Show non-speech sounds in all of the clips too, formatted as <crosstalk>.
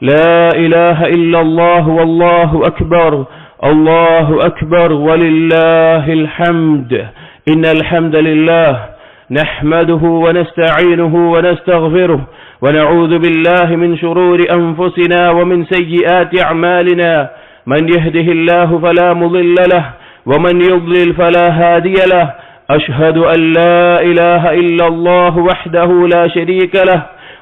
لا إله إلا الله والله أكبر الله أكبر ولله الحمد. إن الحمد لله نحمده ونستعينه ونستغفره ونعوذ بالله من شرور أنفسنا ومن سيئات أعمالنا. من يهده الله فلا مضل له ومن يضلل فلا هادي له. أشهد أن لا إله إلا الله وحده لا شريك له.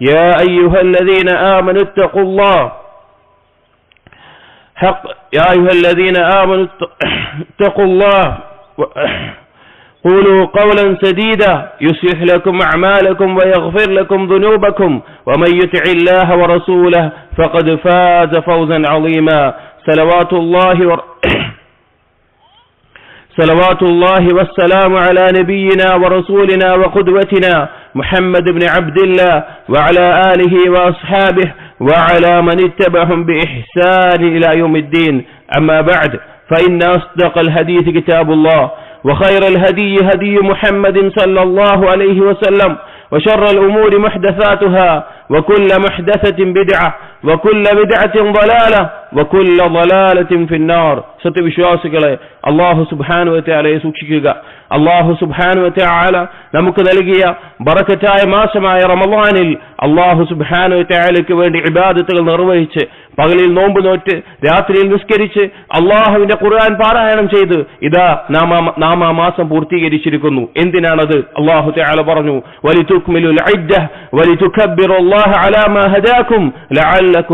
يا أيها الذين آمنوا اتقوا الله. حق يا أيها الذين آمنوا اتقوا الله. قولوا قولا سديدا. يصلح لكم أعمالكم ويغفر لكم ذنوبكم. ومن يطع الله ورسوله فقد فاز فوزا عظيما. صلوات الله ور... صلوات الله والسلام على نبينا ورسولنا وقدوتنا محمد بن عبد الله وعلى آله وأصحابه وعلى من اتبعهم بإحسان إلى يوم الدين. أما بعد فإن أصدق الحديث كتاب الله وخير الهدي هدي محمد صلى الله عليه وسلم وشر الأمور محدثاتها وكل محدثة بدعة وكل بدعة ضلالة وكل ضلالة في النار സത്യവിശ്വാസികളെ അള്ളാഹു സുബാനുവത്തെ സൂക്ഷിക്കുക അള്ളാഹു സുബാനുവത്തെ ആല നമുക്ക് നൽകിയ ബറക്കറ്റായ മാസമായ റമവാനിൽ അള്ളാഹു സുബാനുവത്തെ ആലയ്ക്ക് വേണ്ടി ഇബാദത്തുകൾ നിർവഹിച്ച് പകലിൽ നോമ്പ് നോറ്റ് രാത്രിയിൽ നിസ്കരിച്ച് അള്ളാഹുവിന്റെ ഖുർആൻ പാരായണം ചെയ്ത് ഇതാ നാം നാം ആ മാസം പൂർത്തീകരിച്ചിരിക്കുന്നു എന്തിനാണത് അള്ളാഹു തആല പറഞ്ഞു വലിതുക്മിലുൽ ഇദ്ദ വലിതുകബ്ബിറുല്ലാഹ അലാ മാ ഹദാകും ലഅല്ലകും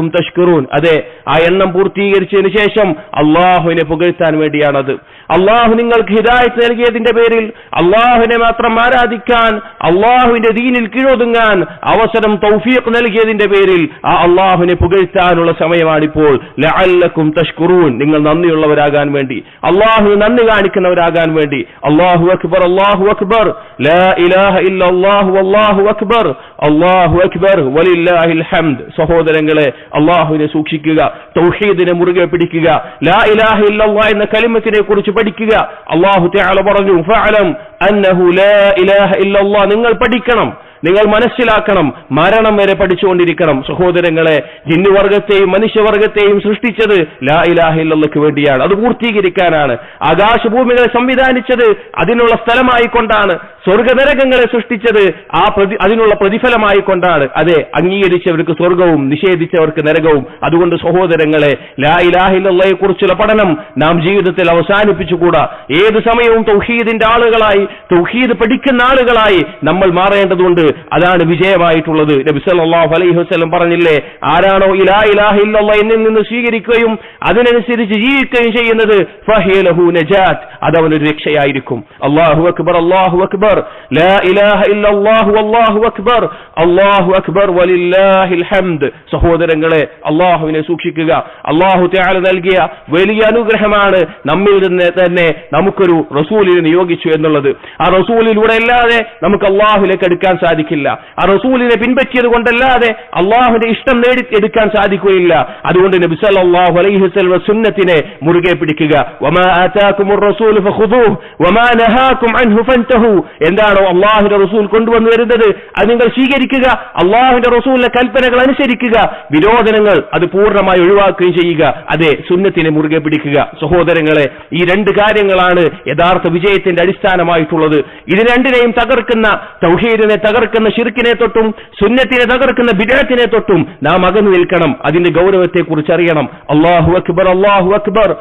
തഷ്കുറൂൻ അതെ ആ എണ്ണം പൂർത്തീകരിച്ചതിന് ശേഷം അള്ളാഹുവിനെ പുകഴ്ത്താൻ വേണ്ടിയാണത്. അള്ളാഹു നിങ്ങൾക്ക് ഹിദായത്ത് നൽകിയതിന്റെ പേരിൽ അള്ളാഹുവിനെ മാത്രം ആരാധിക്കാൻ അള്ളാഹുവിന്റെ ദീനിൽ കീഴൊതുങ്ങാൻ അവസരം തൗഫീഖ് നൽകിയതിന്റെ പേരിൽ ആ അള്ളാഹുവിനെ പുകഴ്ത്താനുള്ള സമയമാണിപ്പോൾ. ലഅല്ലക്കും തഷ്കുറൂൻ നിങ്ങൾ നന്ദിയുള്ളവരാകാൻ വേണ്ടി അള്ളാഹു നന്ദി കാണിക്കുന്നവരാകാൻ വേണ്ടി. അള്ളാഹു അക്ബർ അള്ളാഹു അക്ബർ. ലാ ഇലാഹ ഇല്ലല്ലാഹു വല്ലാഹു അക്ബർ. അള്ളാഹു അക്ബർ വലില്ലാഹിൽ ഹംദ് സഹോദരങ്ങളെ അള്ളാഹുവിനെ സൂക്ഷിക്കുക തൗഹീദിനെ മുറുകെ പിടിക്കുക ലാ ഇലാഹ ഇല്ലല്ലാഹ് എന്ന കലിമത്തിനെ കുറിച്ച് പഠിക്കുക. അള്ളാഹു തആല പറഞ്ഞു ഫഅലം അന്നഹു ലാ ഇലാഹ ഇല്ലല്ലാഹ്. നിങ്ങൾ പഠിക്കണം. നിങ്ങൾ മനസ്സിലാക്കണം മരണം വരെ പഠിച്ചുകൊണ്ടിരിക്കണം. സഹോദരങ്ങളെ ജിന്നുവർഗത്തെയും മനുഷ്യവർഗത്തെയും സൃഷ്ടിച്ചത് ലാ ഇലാഹില്ലക്ക് വേണ്ടിയാണ്. അത് പൂർത്തീകരിക്കാനാണ്. ആകാശഭൂമികളെ സംവിധാനിച്ചത് അതിനുള്ള സ്ഥലമായിക്കൊണ്ടാണ്. സ്വർഗനരകങ്ങളെ സൃഷ്ടിച്ചത് ആ പ്രതി അതിനുള്ള പ്രതിഫലമായി കൊണ്ടാണ് അതെ അംഗീകരിച്ചവർക്ക് സ്വർഗവും നിഷേധിച്ചവർക്ക് നരകവും. അതുകൊണ്ട് സഹോദരങ്ങളെ ലാ ഇലാഹില്ലയെ കുറിച്ചുള്ള പഠനം നാം ജീവിതത്തിൽ അവസാനിപ്പിച്ചുകൂടാ. ഏത് സമയവും തൗഹീദിന്റെ ആളുകളായി തൗഹീദ് പഠിക്കുന്ന ആളുകളായി നമ്മൾ മാറേണ്ടതുണ്ട്. അതാണ് വിജയമായിട്ടുള്ളത്. നബി സല്ലല്ലാഹു അലൈഹി വസല്ലം പറഞ്ഞില്ലേ ആരാണോ ഇലാ ഇലാഹ എന്നിൽ നിന്ന് സ്വീകരിക്കുകയും അതിനനുസരിച്ച് ജീവിക്കുകയും ചെയ്യുന്നത് ഫഹിയലഹു നജാത്ത്. അതവനൊരു രക്ഷയായിരിക്കും. അല്ലാഹു അക്ബർ അല്ലാഹു അക്ബർ. ലാ ഇലാഹ ഇല്ലല്ലാഹു അക്ബർ. അല്ലാഹു അക്ബർ വലില്ലാഹിൽ ഹംദ്. സഹോദരങ്ങളെ അള്ളാഹുവിനെ സൂക്ഷിക്കുക. അള്ളാഹു തആല നൽകിയ വലിയ അനുഗ്രഹമാണ് നമ്മിൽ നിന്ന് തന്നെ നമുക്കൊരു റസൂലിനെ നിയോഗിച്ചു എന്നുള്ളത്. ആ റസൂലിലൂടെ അല്ലാതെ നമുക്ക് അള്ളാഹുലേക്ക് എടുക്കാൻ സാധിക്കില്ല. ആ റസൂലിനെ പിൻപറ്റിയത് കൊണ്ടല്ലാതെ അള്ളാഹുവിന്റെ ഇഷ്ടം നേടി എടുക്കാൻ സാധിക്കുകയില്ല. അതുകൊണ്ട് നബി സല്ലല്ലാഹു അലൈഹി വസല്ലം സുന്നത്തിനെ മുറുകെ പിടിക്കുക. വമാ ആതാകുമുർ റസൂൽ ഫഖുദൂഹു വമാ നഹാകും അൻഹു ഫൻതഹു. എന്താണോ അള്ളാഹുന്റെ റസൂൽ കൊണ്ടുവന്നു വരുന്നത്? അത് നിങ്ങൾ സ്വീകരിക്കുക. അള്ളാഹുന്റെ റസൂലിന്റെ കൽപ്പനകൾ അനുസരിക്കുക. വിരോധനങ്ങൾ അത് പൂർണമായി ഒഴിവാക്കുകയും ചെയ്യുക. അതെ സുന്നത്തിനെ മുറുകെ പിടിക്കുക. സഹോദരങ്ങളെ ഈ രണ്ട് കാര്യങ്ങളാണ് യഥാർത്ഥ വിജയത്തിന്റെ അടിസ്ഥാനമായിട്ടുള്ളത്. ഇത് രണ്ടിനെയും തകർക്കുന്ന തൗഹീദിനെ തകർക്കുന്ന ഷിർക്കിനെ തൊട്ടും സുന്നത്തിനെ തകർക്കുന്ന ബിദഅത്തിനെ തൊട്ടും നാം അകന്നു നിൽക്കണം. അതിന്റെ ഗൗരവത്തെ കുറിച്ച് അറിയണം. അള്ളാഹു അക്ബർ അള്ളാഹു അക്ബർ.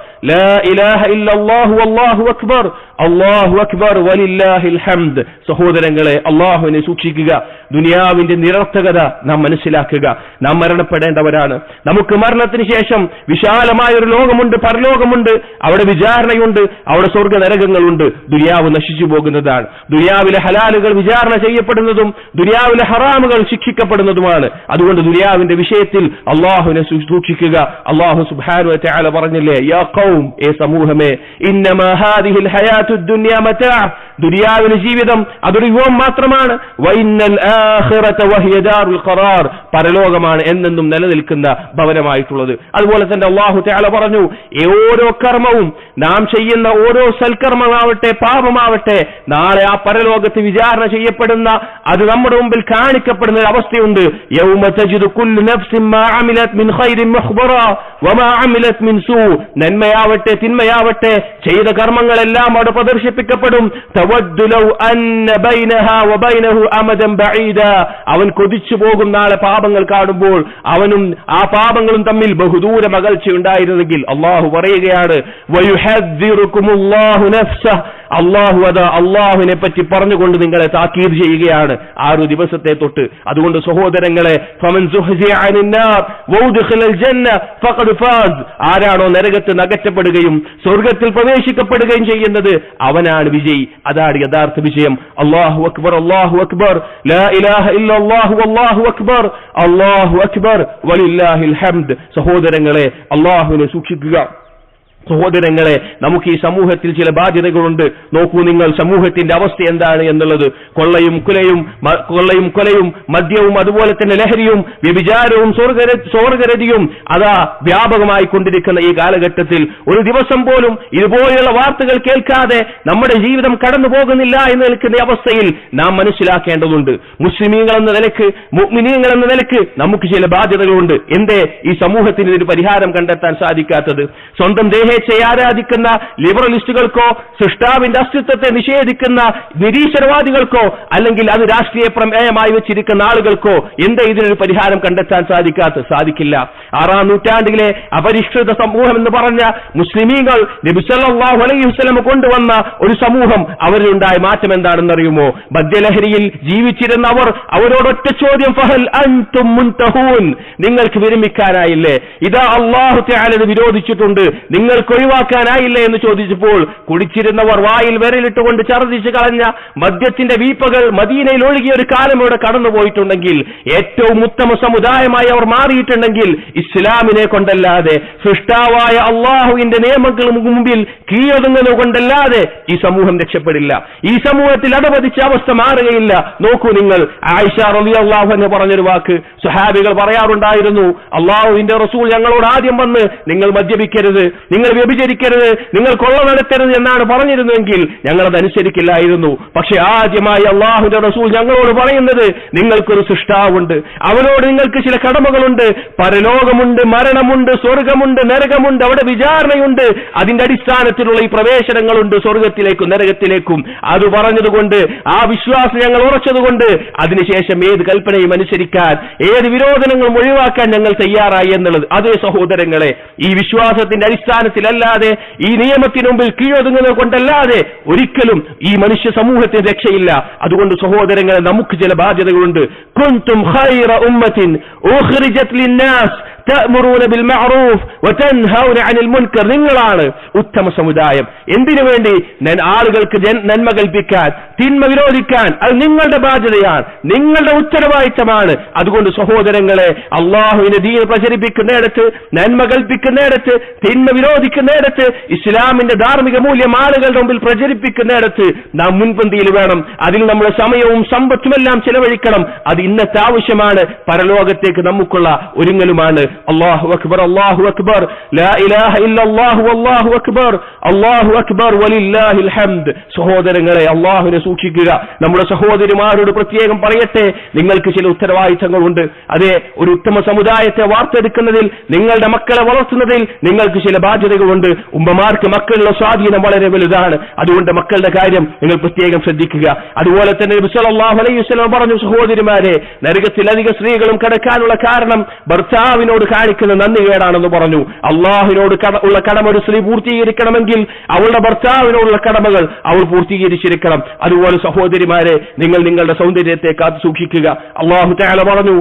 അല്ലാഹു അക്ബർ. അള്ളാഹു അക്ബർ വലില്ലാഹിൽ ഹംദ്. സഹോദരങ്ങളെ അള്ളാഹുവിനെ സൂക്ഷിക്കുക. ദുനിയാവിന്റെ നിരർത്ഥകത നാം മനസ്സിലാക്കുക. നാം മരണപ്പെടേണ്ടവരാണ്. നമുക്ക് മരണത്തിന് ശേഷം വിശാലമായ ഒരു ലോകമുണ്ട് പരലോകമുണ്ട്. അവിടെ വിചാരണയുണ്ട് അവിടെ സ്വർഗ നരകങ്ങളുണ്ട് ദുനിയാവ് നശിച്ചു പോകുന്നതാണ്. ദുനിയാവിലെ ഹലാലുകൾ വിചാരണ ചെയ്യപ്പെടുന്നതും ദുനിയാവിലെ ഹറാമുകൾ ശിക്ഷിക്കപ്പെടുന്നതുമാണ്. അതുകൊണ്ട് ദുനിയാവിന്റെ വിഷയത്തിൽ അള്ളാഹുവിനെ സൂക്ഷിക്കുക. അള്ളാഹു വതആല പറഞ്ഞില്ലേ യാ ഖൗം ഏ സമൂഹമേ ഇന്നമാ ഹാദിഹിൽ ദുനിയാവിലെ ജീവിതം അതൊരു യുവം മാത്രമാണ്. പരലോകമാണ് എന്നെന്നും നിലനിൽക്കുന്ന ഭവനമായിട്ടുള്ളത്. അതുപോലെ തന്നെ അള്ളാഹു തആല പറഞ്ഞു ഓരോ കർമ്മവും നാം ചെയ്യുന്ന ഓരോ സൽക്കർമ്മമാവട്ടെ പാപമാവട്ടെ നാളെ ആ പരലോകത്ത് വിചാരണ ചെയ്യപ്പെടുന്ന അത് നമ്മുടെ മുമ്പിൽ കാണിക്കപ്പെടുന്ന ഒരു അവസ്ഥയുണ്ട്. നന്മയാവട്ടെ തിന്മയാവട്ടെ ചെയ്ത കർമ്മങ്ങളെല്ലാം അവിടെ പ്രദർശിപ്പിക്കപ്പെടും. തവദ്ദു ലൗ അന്ന ബൈനഹാ വബൈനഹു അമദൻ ബഈദ. അവൻ കൊതിച്ചു പോകും നാളെ പാപങ്ങൾ കാണുമ്പോൾ. അവനും ആ പാപങ്ങളും തമ്മിൽ ബഹുദൂര അകൽച്ചയുണ്ടായിരുന്നെങ്കിൽ അള്ളാഹു പറയുകയാണ് വയുഹദ്ദിറുക്കുമുല്ലാഹു നഫ്സഹ്. അള്ളാഹു അത് അള്ളാഹുവിനെ പറ്റി പറഞ്ഞുകൊണ്ട് നിങ്ങളെ താക്കീർ ചെയ്യുകയാണ് ആ ഒരു ദിവസത്തെ തൊട്ട്. അതുകൊണ്ട് സഹോദരങ്ങളെ ആരാണോ നരകത്ത് നകറ്റപ്പെടുകയും സ്വർഗത്തിൽ പ്രവേശിക്കപ്പെടുകയും ചെയ്യുന്നത് അവനാണ് വിജയി. അതാണ് യഥാർത്ഥ വിജയം. അള്ളാഹു അക്ബർ അള്ളാഹു അക്ബർ. അള്ളാഹു അക്ബർ. അള്ളാഹു അക്ബർ. വലില്ലാഹിൽ ഹംദ്. സഹോദരങ്ങളെ അള്ളാഹുവിനെ സൂക്ഷിക്കുക. സഹോദരങ്ങളെ നമുക്ക് ഈ സമൂഹത്തിൽ ചില ബാധ്യതകളുണ്ട്. നോക്കൂ നിങ്ങൾ സമൂഹത്തിന്റെ അവസ്ഥ എന്താണ് എന്നുള്ളത്. കൊള്ളയും കുലയും കൊള്ളയും കൊലയും മദ്യവും അതുപോലെ തന്നെ ലഹരിയും വ്യഭിചാരവും സ്വർഗര- സ്വർഗരതിയും അതാ വ്യാപകമായി കൊണ്ടിരിക്കുന്ന ഈ കാലഘട്ടത്തിൽ ഒരു ദിവസം പോലും ഇതുപോലെയുള്ള വാർത്തകൾ കേൾക്കാതെ നമ്മുടെ ജീവിതം കടന്നു പോകുന്നില്ല എന്ന് നിൽക്കുന്ന അവസ്ഥയിൽ നാം മനസ്സിലാക്കേണ്ടതുണ്ട്. മുസ്ലിമീങ്ങൾ എന്ന നിലയ്ക്ക് മുഗ്മിനീങ്ങൾ എന്ന നിലയ്ക്ക് നമുക്ക് ചില ബാധ്യതകളുണ്ട്. എന്തേ ഈ സമൂഹത്തിന് ഒരു പരിഹാരം കണ്ടെത്താൻ സാധിക്കാത്തത്? സ്വന്തം ദേഹേച്ഛയെ ചെയ്യാരാധിക്കുന്ന ലിബറലിസ്റ്റുകൾക്കോ സൃഷ്ടാവിന്റെ അസ്തിത്വത്തെ നിഷേധിക്കുന്ന നിരീശ്വരവാദികൾക്കോ അല്ലെങ്കിൽ അത് രാഷ്ട്രീയ പ്രമേയമായി വെച്ചിരിക്കുന്ന ആളുകൾക്കോ എന്തേ ഇതിനൊരു പരിഹാരം കണ്ടെത്താൻ സാധിക്കാത്ത സാധിക്കില്ല. ആറാം നൂറ്റാണ്ടിലെ അപരിഷ്കൃത സമൂഹം എന്ന് പറഞ്ഞ മുസ്ലിമീങ്ങൾ നബിസല്ലാഹു അലൈഹി വസ്ലമ കൊണ്ടുവന്ന ഒരു സമൂഹം അവരിലുണ്ടായ മാറ്റം എന്താണെന്നറിയുമോ? മദ്യലഹരിയിൽ ജീവിച്ചിരുന്ന അവർ അവരോടൊറ്റ ചോദ്യം ഫഹൽ അൻതും നിങ്ങൾക്ക് വിരമിക്കാനായില്ലേ? ഇതാ അള്ളാഹു തആല വിരോധിച്ചിട്ടുണ്ട്. നിങ്ങൾക്ക് ഒഴിവാക്കാനായില്ലേ എന്ന് ചോദിച്ചപ്പോൾ കുടിച്ചിരുന്നവർ വായിൽ വിരലിട്ടുകൊണ്ട് ഛർദ്ദിച്ച് കളഞ്ഞ മദ്യത്തിന്റെ വീപ്പകൾ മദീനയിൽ ഒഴുകിയ ഒരു കാലം ഇവിടെ കടന്നുപോയിട്ടുണ്ടെങ്കിൽ ഏറ്റവും ഉത്തമ സമുദായമായി അവർ മാറിയിട്ടുണ്ടെങ്കിൽ ഇസ്ലാമിനെ കൊണ്ടല്ലാതെ സൃഷ്ടാവായ അള്ളാഹുവിന്റെ നിയമങ്ങൾക്ക് മുമ്പിൽ കീഴൊതുങ്ങുന്നത് കൊണ്ടല്ലാതെ ഈ സമൂഹം രക്ഷപ്പെടില്ല. ഈ സമൂഹത്തിൽ അടപതിച്ച അവസ്ഥ മാറുകയില്ല. നോക്കൂ നിങ്ങൾ ആയിഷ റളിയല്ലാഹു എന്ന് പറഞ്ഞൊരു വാക്ക് സുഹാബികൾ പറയാറുണ്ടായിരുന്നു അള്ളാഹുവിന്റെ റസൂൽ ഞങ്ങളോട് ആദ്യം വന്ന് നിങ്ങൾ മദ്യപിക്കരുത് നിങ്ങൾ വ്യഭിചരിക്കരുത് നിങ്ങൾ കൊള്ള നടത്തരുത് എന്നാണ് പറഞ്ഞിരുന്നെങ്കിൽ അനുസരിക്കില്ലായിരുന്നു പക്ഷെ ആദ്യമായി അള്ളാഹുന്റെ റസൂൽ ഞങ്ങളോട് പറയുന്നത് നിങ്ങൾക്കൊരു സൃഷ്ടാവുണ്ട് അവനോട് നിങ്ങൾക്ക് ചില കടമകളുണ്ട് പരലോകമുണ്ട് മരണമുണ്ട് സ്വർഗമുണ്ട് നരകമുണ്ട് അവിടെ വിചാരണയുണ്ട് അതിന്റെ അടിസ്ഥാനത്തിലുള്ള ഈ പ്രവേശനങ്ങളുണ്ട് സ്വർഗത്തിലേക്കും നരകത്തിലേക്കും. അത് പറഞ്ഞതുകൊണ്ട് ആ വിശ്വാസം ഞങ്ങൾ ഉറച്ചതുകൊണ്ട് അതിനുശേഷം ഏത് കൽപ്പനയും അനുസരിക്കാൻ ഏത് വിരോധനങ്ങളും ഒഴിവാക്കാൻ ഞങ്ങൾ തയ്യാറായി എന്നുള്ളത്. അതേ സഹോദരങ്ങളെ ഈ വിശ്വാസത്തിന്റെ അടിസ്ഥാനത്തിലല്ലാതെ ഈ നിയമത്തിന് മുമ്പിൽ കീഴൊതുങ്ങുന്നത് കൊണ്ടല്ലാതെ ഒരിക്കലും ഈ മനുഷ്യ സമൂഹത്തിന് രക്ഷയില്ല. അതുകൊണ്ട് സഹോദരങ്ങളെ നമുക്ക് ചില ബാധ്യതകളുണ്ട്. കുന്തും ഖൈറ ഉമ്മത്തിൻ ഉഖ്രിജത് ലിന്നാസ് ബിൽ മഅറൂഫ് വതൻഹൗന അനിൽ മുൻകർ. നിങ്ങളാണ് ഉത്തമ സമുദായം. എന്തിനു വേണ്ടി? ആളുകൾക്ക് നന്മ കൽപ്പിക്കാൻ. തിന്മ വിരോധിക്കാൻ അത് നിങ്ങളുടെ ബാധ്യതയാണ്. നിങ്ങളുടെ ഉത്തരവാദിത്തമാണ്. അതുകൊണ്ട് സഹോദരങ്ങളെ അള്ളാഹുവിനെ ദീന പ്രചരിപ്പിക്കുന്നിടത്ത് നന്മ കൽപ്പിക്കുന്നിടത്ത് തിന്മ വിരോധിക്കുന്നിടത്ത് ഇസ്ലാമിന്റെ ധാർമ്മിക മൂല്യം ആളുകളുടെ മുമ്പിൽ പ്രചരിപ്പിക്കുന്നിടത്ത് നാം മുൻപന്തിയിൽ വേണം. അതിൽ നമ്മുടെ സമയവും സമ്പത്തുമെല്ലാം ചെലവഴിക്കണം. അത് ഇന്നത്തെ ആവശ്യമാണ്. പരലോകത്തേക്ക് നമുക്കുള്ള ഒരുങ്ങലുമാണ്. അള്ളാഹു അക്ബർ അള്ളാഹു അക്ബർ. അള്ളാഹു അക്ബർ. അള്ളാഹു അക്ബർ സഹോദരങ്ങളെ അള്ളാഹുവിനെ സൂക്ഷിക്കുക. നമ്മുടെ സഹോദരിമാരോട് പ്രത്യേകം പറയട്ടെ. നിങ്ങൾക്ക് ചില ഉത്തരവാദിത്തങ്ങളുണ്ട്. അതെ ഒരു ഉത്തമ സമുദായത്തെ വാർത്തെടുക്കുന്നതിൽ നിങ്ങളുടെ മക്കളെ വളർത്തുന്നതിൽ നിങ്ങൾക്ക് ചില ബാധ്യതകളുണ്ട്. ഉമ്മമാർക്ക് മക്കളുടെ സ്വാധീനം വളരെ വലുതാണ്. അതുകൊണ്ട് മക്കളുടെ കാര്യം നിങ്ങൾ പ്രത്യേകം ശ്രദ്ധിക്കുക. അതുപോലെ തന്നെ നബി സല്ലല്ലാഹു അലൈഹി പറഞ്ഞു സഹോദരിമാരെ നരകത്തിൽ അധിക സ്ത്രീകളും കിടക്കാനുള്ള കാരണം ഭർത്താവിനോട് കാണിക്കുന്ന നന്ദികേടാണെന്ന് പറഞ്ഞു. അള്ളാഹിനോട് കട- ഉള്ള കടമ ഒരു സ്ത്രീ പൂർത്തീകരിക്കണമെങ്കിൽ അവളുടെ ഭർത്താവിനോടുള്ള കടമകൾ അവൾ പൂർത്തീകരിച്ചിരിക്കണം. അതുപോലെ സഹോദരിമാരെ നിങ്ങൾ നിങ്ങളുടെ സൗന്ദര്യത്തെ കാത്തു സൂക്ഷിക്കുക. അള്ളാഹു തആല പറഞ്ഞു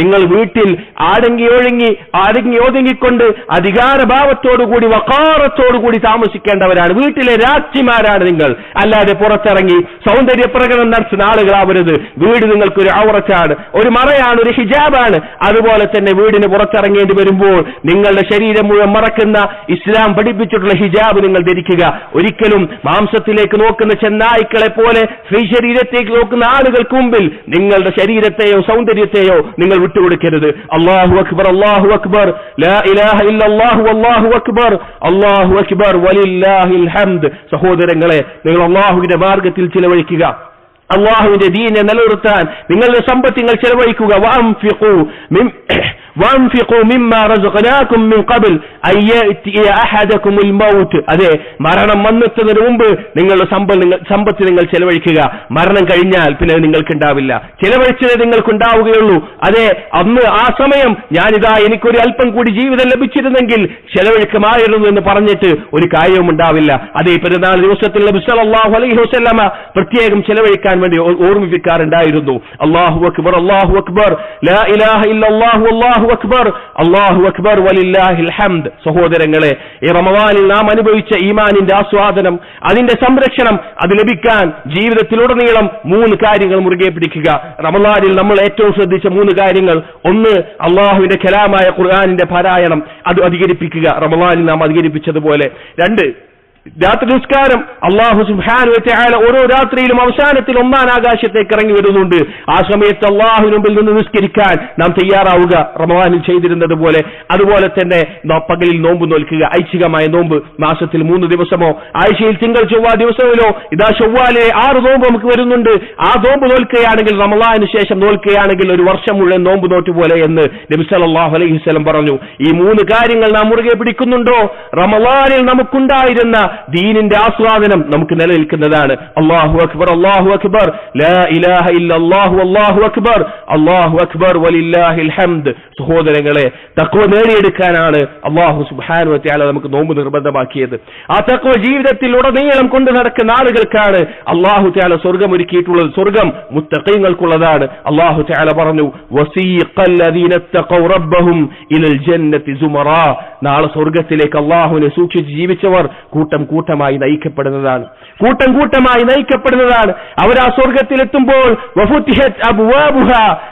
നിങ്ങൾ വീട്ടിൽ ആടങ്ങി ഒഴുങ്ങി ആടങ്ങി ഒതുങ്ങിക്കൊണ്ട് അധികാരഭാവത്തോടുകൂടി വക്കാറത്തോടുകൂടി താമസിക്കേണ്ടവരാണ്. വീട്ടിലെ രാജ്ഞിമാരാണ് നിങ്ങൾ. അല്ലാതെ പുറത്തിറങ്ങി സൗന്ദര്യ പ്രകടനം നടത്തുന്ന ആളുകളാവരുത്. വീട് നിങ്ങൾക്കൊരു ഔറച്ചാണ് ഒരു മറയാണ് ഒരു ഹിജാബാണ്. അതുപോലെ തന്നെ വീടിന് പുറത്തിറങ്ങേണ്ടി വരുമ്പോൾ നിങ്ങളുടെ ശരീരം മുഴുവൻ മറക്കുന്ന ഇസ്ലാം പഠിപ്പിച്ചിട്ടുള്ള ഹിജാബ് നിങ്ങൾ ധരിക്കുക. ഒരിക്കലും മാംസത്തിലേക്ക് നോക്കുന്ന ചെന്നായ്ക്കളെ പോലെ സ്ത്രീ ശരീരത്തേക്ക് നോക്കുന്ന ആളുകൾക്ക് മുമ്പിൽ നിങ്ങളുടെ ശരീരത്തെയോ സൗന്ദര്യത്തെയോ നിങ്ങൾ വിട്ടുകൊടുക്കരുത്. അള്ളാഹു അക്ബർ അള്ളാഹു അക്ബർ. അള്ളാഹു അള്ളാഹു അക്ബർ. അള്ളാഹു അക്ബർ വലില്ലാഹിൽ ഹംദ്. സഹോദരങ്ങളെ നിങ്ങൾ അള്ളാഹുവിന്റെ മാർഗത്തിൽ ചിലവഴിക്കുക. അള്ളാഹുവിന്റെ ദീനെ നിലനിർത്താൻ നിങ്ങളുടെ സമ്പത്ത് നിങ്ങൾ ചെലവഴിക്കുക. വൻഫിഖു മിമ്മാ റസഖനാകും മിൻ ഖബൽ അയ്യതിയ അഹദകും അൽ മൗത്ത് അതെ മരണം വന്നതിനു മുമ്പ് നിങ്ങൾ സമ്പത്ത് നിങ്ങൾ ചെലവഴിക്കുക. മരണം കഴിഞ്ഞാൽ പിന്നെ നിങ്ങൾക്ക് ഉണ്ടാവില്ല ചെലവഴിച്ചത് നിങ്ങൾക്ക് ഉണ്ടാവുകയുള്ളൂ അതെ അന്ന് ആ സമയം ഞാനിതാ എനിക്കൊരു അല്പം കൂടി ജീവിതം ലഭിച്ചിരുന്നെങ്കിൽ ചെലവഴിക്കുമായിരുന്നു എന്ന് പറഞ്ഞിട്ട് ഒരു കാര്യവും ഉണ്ടാവില്ല അതേ പെരുന്നാൾ ദിവസത്തിൽ സല്ലല്ലാഹു അലൈഹി വസ്ലമ പ്രത്യേകം ചെലവഴിക്കാൻ വേണ്ടി ഓർമ്മിപ്പിക്കാറുണ്ടായിരുന്നു. അള്ളാഹു അക്ബർ അള്ളാഹു അക്ബർ. ലാ ഇലാഹ ഇല്ലല്ലാഹു അക്ബർ അള്ളാഹു അക്ബർ വലില്ലാഹിൽ ഹംദ് സഹോദരങ്ങളെ ഈ റമവാനിൽ നാം അനുഭവിച്ച ഈമാനിന്റെ ആസ്വാദനം അതിന്റെ സംരക്ഷണം അത് ലഭിക്കാൻ ജീവിതത്തിലുടനീളം മൂന്ന് കാര്യങ്ങൾ മുറുകെ പിടിക്കുക. റമവാനിൽ നമ്മൾ ഏറ്റവും ശ്രദ്ധിച്ച മൂന്ന് കാര്യങ്ങൾ ഒന്ന് അള്ളാഹുവിന്റെ കലാമായ ഖുർആാനിന്റെ പാരായണം അത് അധികരിപ്പിക്കുക. റമവാനിൽ നാം അധികരിപ്പിച്ചതുപോലെ. രണ്ട് രാത്രി നിസ്കാരം അള്ളാഹു സുബ്ഹാനഹു വ ഓരോ രാത്രിയിലും അവസാനത്തിൽ ഒന്നാം ആകാശത്തേക്ക് ഇറങ്ങി വരുന്നുണ്ട്. ആ സമയത്ത് അള്ളാഹുവിന് മുമ്പിൽ നിന്ന് നിസ്കരിക്കാൻ നാം തയ്യാറാവുക. റമവാനിൽ ചെയ്തിരുന്നത് പോലെ. അതുപോലെ തന്നെ പകലിൽ നോമ്പ് നോൽക്കുക. ഐച്ഛികമായ നോമ്പ് മാസത്തിൽ മൂന്ന് ദിവസമോ ആഴ്ചയിൽ തിങ്കൾ ചൊവ്വ ദിവസമിലോ ഇതാ ചൊവ്വാലെ ആറ് നോമ്പ് നമുക്ക് വരുന്നുണ്ട്. ആ നോമ്പ് നോൽക്കുകയാണെങ്കിൽ റമലാന് ശേഷം നോൽക്കുകയാണെങ്കിൽ ഒരു വർഷം മുഴുവൻ നോമ്പ് നോറ്റ് പോലെ എന്ന് നബി സല്ലല്ലാഹു അലൈഹി സ്വലം പറഞ്ഞു. ഈ മൂന്ന് കാര്യങ്ങൾ നാം മുറുകെ പിടിക്കുന്നുണ്ടോ? റമലാനിൽ നമുക്കുണ്ടായിരുന്ന ദീനിന്റെ ആസ്വാദനം നമുക്ക് നിലനിൽക്കുന്നതാണ്. അള്ളാഹു അക്ബർ അള്ളാഹു അക്ബർ. അള്ളാഹു അള്ളാഹു അക്ബർ. അള്ളാഹു അക്ബർ വലില്ലാഹിൽ ഹംദ്. സഹോദരങ്ങളെ തക്വ നേടിയെടുക്കാനാണ് അള്ളാഹു തആല നമുക്ക് നോമ്പ് നിർബന്ധമാക്കിയത്. ആ തക്വ ജീവിതത്തിൽ ഉടനീളം കൊണ്ട് നടക്കുന്ന ആളുകൾക്കാണ് അള്ളാഹു തആല സ്വർഗം ഒരുക്കിയിട്ടുള്ളത്. സ്വർഗം മുത്തക്കൈങ്ങൾക്കുള്ളതാണ് അള്ളാഹു തആല പറഞ്ഞു റബ്ബഹും ഇലൽ നാളെ സ്വർഗത്തിലേക്ക് അള്ളാഹുവിനെ സൂക്ഷിച്ച് ജീവിച്ചവർ കൂട്ടം കൂട്ടമായി നയിക്കപ്പെടുന്നതാണ്. കൂട്ടം കൂട്ടമായി നയിക്കപ്പെടുന്നതാണ്. അവർ ആ സ്വർഗത്തിലെത്തുമ്പോൾ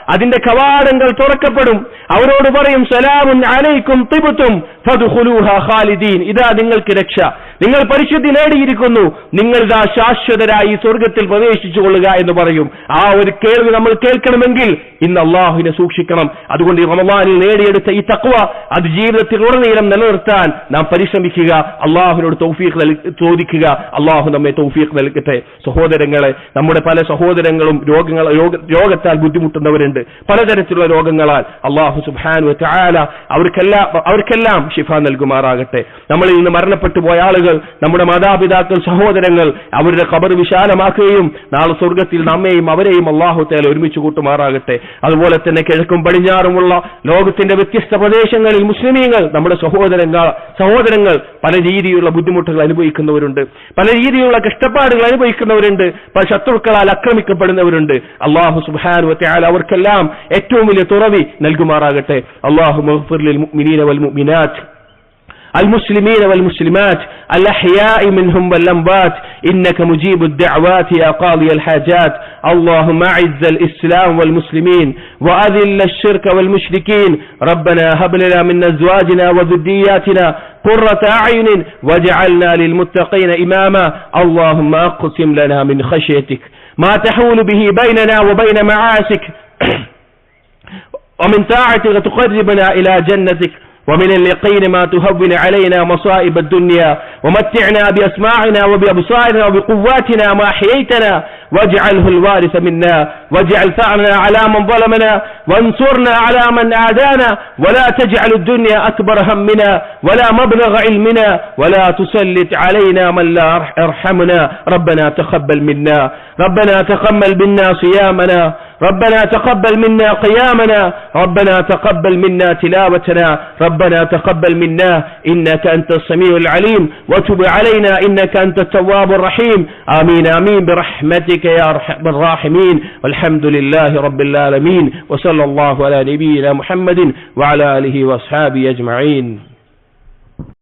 അതിന്റെ കവാടങ്ങൾ തുറക്കപ്പെടും. അവരോട് പറയും സലാമുൻ അലൈക്കും തിബുത്തും ഇതാ നിങ്ങൾക്ക് രക്ഷ. നിങ്ങൾ പരിശുദ്ധി നേടിയിരിക്കുന്നു. നിങ്ങളുടെ ശാശ്വതരായി സ്വർഗത്തിൽ പ്രവേശിച്ചു കൊള്ളുക എന്ന് പറയും. ആ ഒരു കേൾവി നമ്മൾ കേൾക്കണമെങ്കിൽ ഇന്ന് അള്ളാഹുവിനെ സൂക്ഷിക്കണം. അതുകൊണ്ട് ഈ നേടിയെടുത്ത ഈ തക്വ അത് ജീവിതത്തിൽ ഉടനീളം നിലനിർത്താൻ നാം പരിശ്രമിക്കുക. അള്ളാഹുവിനോട് തൗഫീഖ് ചോദിക്കുക. അള്ളാഹു നമ്മെ തൗഫീഖ് നൽകട്ടെ. സഹോദരങ്ങളെ നമ്മുടെ പല സഹോദരങ്ങളും രോഗങ്ങൾ രോഗ- രോഗത്താൽ ബുദ്ധിമുട്ടുന്നവരുണ്ട്. പലതരത്തിലുള്ള രോഗങ്ങളാൽ അള്ളാഹു സുഹാൻ അവർക്കെല്ലാം അവർക്കെല്ലാം ഷിഫ നൽകുമാറാകട്ടെ. നമ്മളിൽ നിന്ന് മരണപ്പെട്ടു പോയ ആളുകൾ നമ്മുടെ മാതാപിതാക്കൾ സഹോദരങ്ങൾ അവരുടെ ഖബർ വിശാലമാക്കുകയും നാളെ സ്വർഗത്തിൽ നമ്മെയും അവരെയും അള്ളാഹു തേല ഒരുമിച്ച് കൂട്ടുമാറാകട്ടെ. അതുപോലെ തന്നെ കിഴക്കും പടിഞ്ഞാറുമുള്ള ലോകത്തിന്റെ വ്യത്യസ്ത പ്രദേശങ്ങളിൽ മുസ്ലിമീങ്ങൾ നമ്മുടെ സഹോദരങ്ങൾ സഹോദരങ്ങൾ പല രീതിയിലുള്ള ബുദ്ധിമുട്ടുകൾ അനുഭവിക്കുന്നവരുണ്ട്. പല രീതിയിലുള്ള കഷ്ടപ്പാടുകൾ അനുഭവിക്കുന്നവരുണ്ട്. പല ശത്രുക്കളാൽ ആക്രമിക്കപ്പെടുന്നവരുണ്ട്. അള്ളാഹു തആല അവർക്കെല്ലാം ഏറ്റവും വലിയ തുറവി നൽകുമാറാകട്ടെ. അള്ളാഹു മുഅ്മിനീന വൽ മുഅ്മിനാത്ത്. المسلمين والمسلمات الأحياء منهم والأموات إنك مجيب الدعوات يا قاضي الحاجات. اللهم أعز الإسلام والمسلمين وأذل الشرك والمشركين. ربنا هب لنا من أزواجنا وذرياتنا قرة أعين واجعلنا للمتقين إماما. اللهم أقسم لنا من خشيتك ما تحول به بيننا وبين معاسك <clears throat> ومن طاعتك تقربنا إلى جنتك. ومن اليقين ما تهون علينا مصائب الدنيا ومتعنا بأسماعنا وبأبصارنا وبقواتنا ما أحييتنا واجعله الوارث منا. واجعل ثأرنا على من ظلمنا وانصرنا على من عادانا ولا تجعل الدنيا أكبر همنا ولا مبلغ علمنا ولا تسلط علينا من لا يرحمنا ربنا تقبل منا. ربنا تقبل منا صيامنا. ربنا تقبل منا قيامنا. ربنا تقبل منا تلاوتنا. ربنا تقبل منا. إنك أنت السميع العليم. وتب علينا. إنك أنت التواب الرحيم. آمين آمين. برحمتك يا أرحم الراحمين. والحمد لله رب العالمين وصلى الله على نبينا محمد وعلى آله وأصحابه أجمعين.